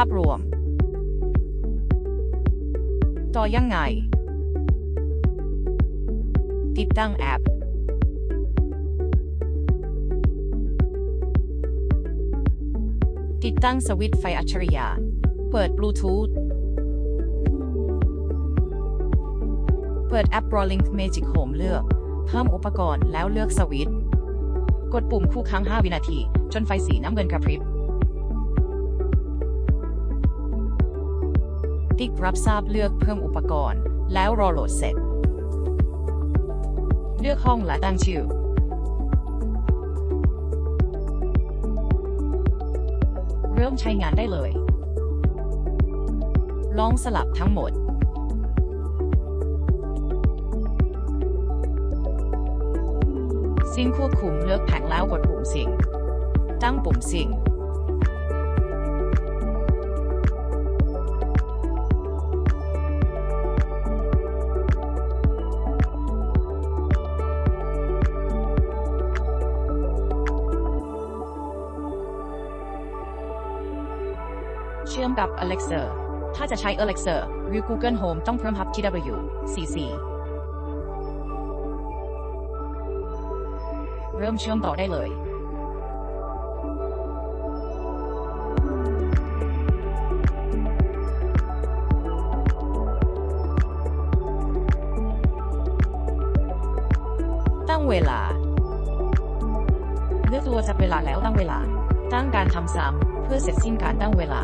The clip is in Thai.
าพรวม ต่อยังไง ติดตั้งแอป ติดตั้งสวิตช์ไฟอัจฉริยะ เปิดบลูทูธ เปิดแอป Rolling Magic Home เลือก เพิ่มอุปกรณ์แล้วเลือกสวิตช์ กดปุ่มคู่ค้าง 5 วินาที จนไฟสีน้ำเงินกระพริบ ติ๊กรับทราบเลือกเพิ่มอุปกรณ์ แล้วรอโหลดเสร็จ เลือกห้องและตั้งชื่อ เริ่มใช้งานได้เลย ลองสลับทั้งหมดสิ่งควบคุมเลือกแผงแล้วกดปุ่มสิ่งตั้งปุ่มสิ่ง เชื่อมกับ Alexa ถ้าจะใช้ Alexa หรือ Google Home ต้องเพิ่ม Hub TW CC เริ่มเชื่อมต่อได้เลยตั้งเวลา เลือกตัวจับเวลาแล้วตั้งเวลา ตั้งการทำซ้ำเพื่อเสร็จสิ้นการตั้งเวลา